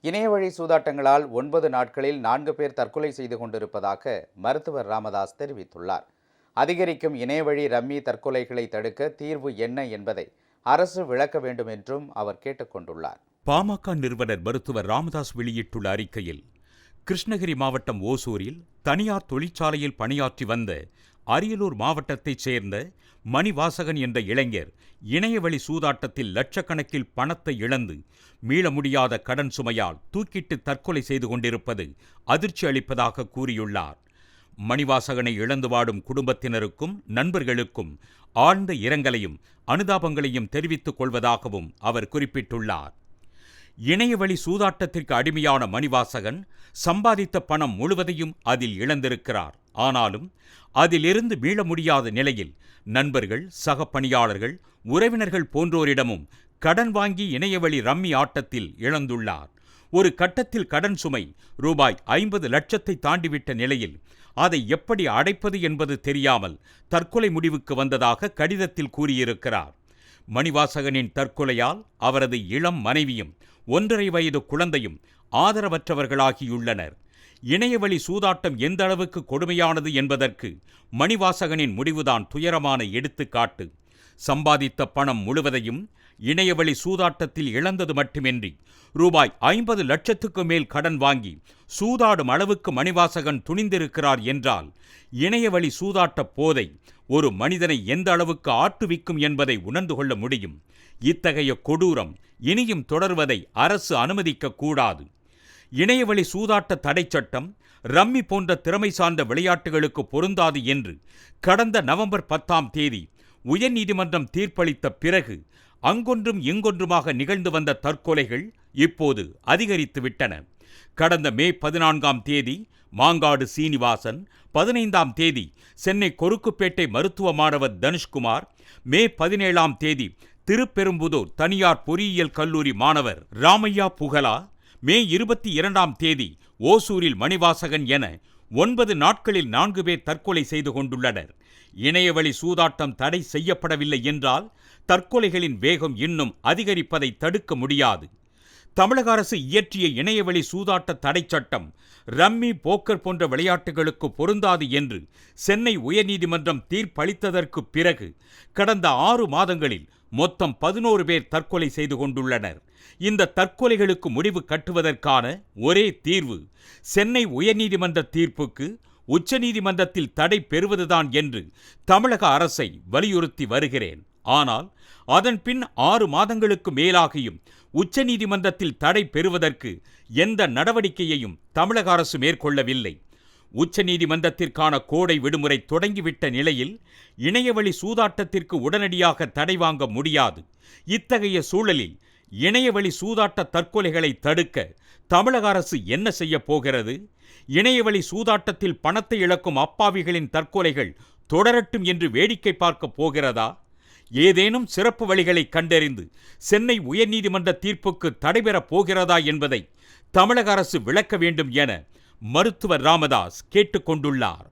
இணையவழி சூதாட்டங்களால் ஒன்பது நாட்களில் நான்கு பேர் தற்கொலை செய்து கொண்டிருப்பதாக மருத்துவர் ராமதாஸ் தெரிவித்துள்ளார். அதிகரிக்கும் இணையவழி ரம்மி தற்கொலைகளை தடுக்க தீர்வு என்ன என்பதை அரசு விளக்க வேண்டும் என்றும் அவர் கேட்டுக்கொண்டுள்ளார். பாமக நிறுவனர் மருத்துவர் ராமதாஸ் வெளியிட்டுள்ள அறிக்கையில் கிருஷ்ணகிரி மாவட்டம் ஓசூரில் தனியார் தொழிற்சாலையில் பணியாற்றி வந்த அரியலூர் மாவட்டத்தைச் சேர்ந்த மணிவாசகன் என்ற இளைஞர் இணையவழி சூதாட்டத்தில் லட்சக்கணக்கில் பணத்தை இழந்து மீள முடியாத கடன் சுமையால் தூக்கிட்டு தற்கொலை செய்து கொண்டிருப்பது அதிர்ச்சி அளிப்பதாக கூறியுள்ளார். மணிவாசகனை இழந்து வாடும் குடும்பத்தினருக்கும் நண்பர்களுக்கும் ஆழ்ந்த இரங்கலையும் அனுதாபங்களையும் தெரிவித்துக் கொள்வதாகவும் அவர் குறிப்பிட்டுள்ளார். இணையவழி சூதாட்டத்திற்கு அடிமையான மணிவாசகன் சம்பாதித்த பணம் முழுவதையும் அதில் இழந்திருக்கிறார். ஆனாலும் அதிலிருந்து மீள முடியாத நிலையில் நண்பர்கள் சக பணியாளர்கள் உறவினர்கள் போன்றோரிடமும் கடன் வாங்கி இணையவழி ரம்மி ஆட்டத்தில் இழந்துள்ளார். ஒரு கட்டத்தில் கடன் சுமை ரூபாய் ஐம்பது லட்சத்தை தாண்டிவிட்ட நிலையில் அதை எப்படி அடைப்பது என்பது தெரியாமல் தற்கொலை முடிவுக்கு வந்ததாக கடிதத்தில் கூறியிருக்கிறார். மணிவாசகனின் தற்கொலையால் அவரது இளம் மனைவியும் ஒன்றரை வயது குழந்தையும் ஆதரவற்றவர்களாகியுள்ளனர். இணையவழி சூதாட்டம் எந்த அளவுக்கு கொடுமையானது என்பதற்கு மணிவாசகனின் முடிவுதான் துயரமான எடுத்துக்காட்டு. சம்பாதித்த பணம் முழுவதையும் இணையவழி சூதாட்டத்தில் இழந்தது மட்டுமின்றி ரூபாய் ஐம்பது லட்சத்துக்கு மேல் கடன் வாங்கி சூதாடும் அளவுக்கு மணிவாசகன் துணிந்திருக்கிறார் என்றால் இணையவழி சூதாட்ட போதை ஒரு மனிதனை எந்த அளவுக்கு ஆட்டுவிக்கும் என்பதை உணர்ந்து கொள்ள முடியும். இத்தகைய கொடூரம் இனியும் தொடர்வதை அரசு அனுமதிக்க கூடாது. இணையவழி சூதாட்ட தடை சட்டம் ரம்மி போன்ற திறமை சார்ந்த விளையாட்டுகளுக்கு பொருந்தாது என்று கடந்த நவம்பர் பத்தாம் தேதி உயர்நீதிமன்றம் தீர்ப்பளித்த பிறகு அங்கொன்றும் இங்கொன்றுமாக நிகழ்ந்து வந்த தற்கொலைகள் இப்போது அதிகரித்துவிட்டன. கடந்த மே பதினான்காம் தேதி மாங்காடு சீனிவாசன் பதினைந்தாம் தேதி சென்னை கொருக்குப்பேட்டை மருத்துவ மாணவர் தனுஷ்குமார் மே பதினேழாம் தேதி திருப்பெரும்புதூர் தனியார் பொறியியல் கல்லூரி மாணவர் ராமையா புகலா மே இருபத்தி இரண்டாம் தேதி ஓசூரில் மணிவாசகன் என ஒன்பது நாட்களில் நான்கு பேர் தற்கொலை செய்து கொண்டுள்ளனர். இணையவழி சூதாட்டம் தடை செய்யப்படவில்லை என்றால் தற்கொலைகளின் வேகம் இன்னும் அதிகரிப்பதை தடுக்க முடியாது. தமிழக அரசு இயற்றிய இணையவழி சூதாட்ட தடை சட்டம் ரம்மி போக்கர் போன்ற விளையாட்டுகளுக்கு பொருந்தாது என்று சென்னை உயர்நீதிமன்றம் தீர்ப்பளித்ததற்கு பிறகு கடந்த ஆறு மாதங்களில் மொத்தம் பதினோரு பேர் தற்கொலை செய்து கொண்டுள்ளனர். இந்த தற்கொலைகளுக்கு முடிவு கட்டுவதற்கான ஒரே தீர்வு சென்னை உயர்நீதிமன்ற தீர்ப்புக்கு உச்சநீதிமன்றத்தில் தடை பெறுவதுதான் என்று தமிழக அரசை வலியுறுத்தி வருகிறேன். ஆனால் அதன் பின் ஆறு மாதங்களுக்கு மேலாகியும் உச்சநீதிமன்றத்தில் தடை பெறுவதற்கு எந்த நடவடிக்கையையும் தமிழக அரசு மேற்கொள்ளவில்லை. உச்சநீதிமன்றத்திற்கான கோடை விடுமுறை தொடங்கிவிட்ட நிலையில் இணையவழி சூதாட்டத்திற்கு உடனடியாக தடை வாங்க முடியாது. இத்தகைய சூழலில் இணையவழி சூதாட்ட தற்கொலைகளை தடுக்க தமிழக அரசு என்ன செய்ய போகிறது? இணையவழி சூதாட்டத்தில் பணத்தை இழக்கும் அப்பாவிகளின் தற்கொலைகள் தொடரட்டும் என்று வேடிக்கை பார்க்க போகிறதா? ஏதேனும் சிறப்பு வழிகளை கண்டறிந்து சென்னை உயர்நீதிமன்ற தீர்ப்புக்கு தடைபெறப் போகிறதா என்பதை தமிழக அரசு விளக்க வேண்டும் என மருத்துவர் ராமதாஸ் கேட்டுக்கொண்டுள்ளார்.